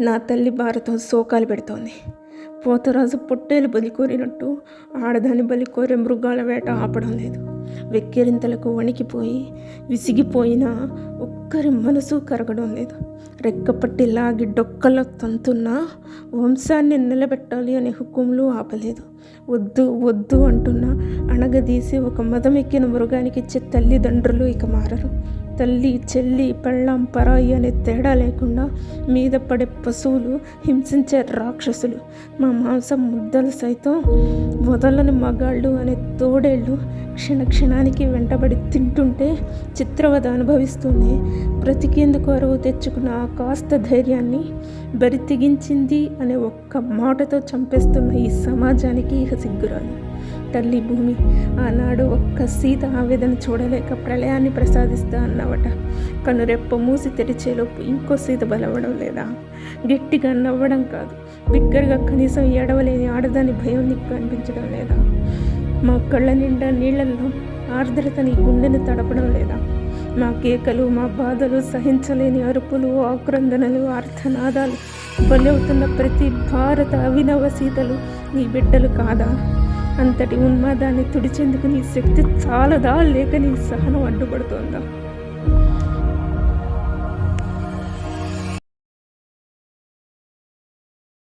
నా తల్లి భారతం శోకాలు పెడుతోంది. పోతరాజు పొట్టేలు బలి కోరినట్టు ఆడదాని బలి కోరే మృగాల వేట ఆపడం లేదు. వెక్కిరింతలకు వణికిపోయి విసిగిపోయిన ఒక్కరి మనసు కరగడం లేదు. రెక్కపట్టి లాగి డొక్కలో తంతున్నా వంశాన్ని నిలబెట్టాలి అనే హుకుములు ఆపలేదు. వద్దు వద్దు అంటున్నా. అణగదీసి ఒక మదమెక్కిన మృగానికి ఇచ్చే తల్లిదండ్రులు ఇక మారరు. తల్లి చెల్లి పెళ్ళం పరాయి అనే తేడా లేకుండా మీద పడే పశువులు హింసించే రాక్షసులు. మా మాంసం ముద్దలు సైతం వదలని మగాళ్ళు అనే తోడేళ్ళు క్షణ క్షణానికి వెంటబడి తింటుంటే చిత్రవద అనుభవిస్తూనే బ్రతికేందుకు అరువు తెచ్చుకున్న ఆ కాస్త ధైర్యాన్ని బరి తెగించింది అనే ఒక్క మాటతో చంపేస్తున్న ఈ సమాజానికి ఇక సిగ్గురాలు తల్లి భూమి. ఆనాడు ఒక్క సీత ఆవేదన చూడలేక ప్రళయాన్ని ప్రసాదిస్తా అన్నవట. కనురెప్ప మూసి తెరిచేలోపు ఇంకో సీత బలవడం లేదా? గట్టిగా నవ్వడం కాదు. బిగ్గరగా కనీసం ఎడవలేని ఆడదాని భయం నీకు కనిపించడం లేదా? మా కళ్ళ నిండా నీళ్ళల్లో ఆర్ద్రతని గుండెని తడపడం లేదా? మా కేకలు మా బాధలు సహించలేని అరుపులు ఆక్రందనలు ఆర్తనాదాలు బలవుతున్న ప్రతి భారత అభినవ సీతలు నీ బిడ్డలు కాదా? అంతటి ఉన్మాదాన్ని తుడిచేందుకు నీ శక్తి చాలదా లేక నీ సహనం అడ్డుపడుతోందా?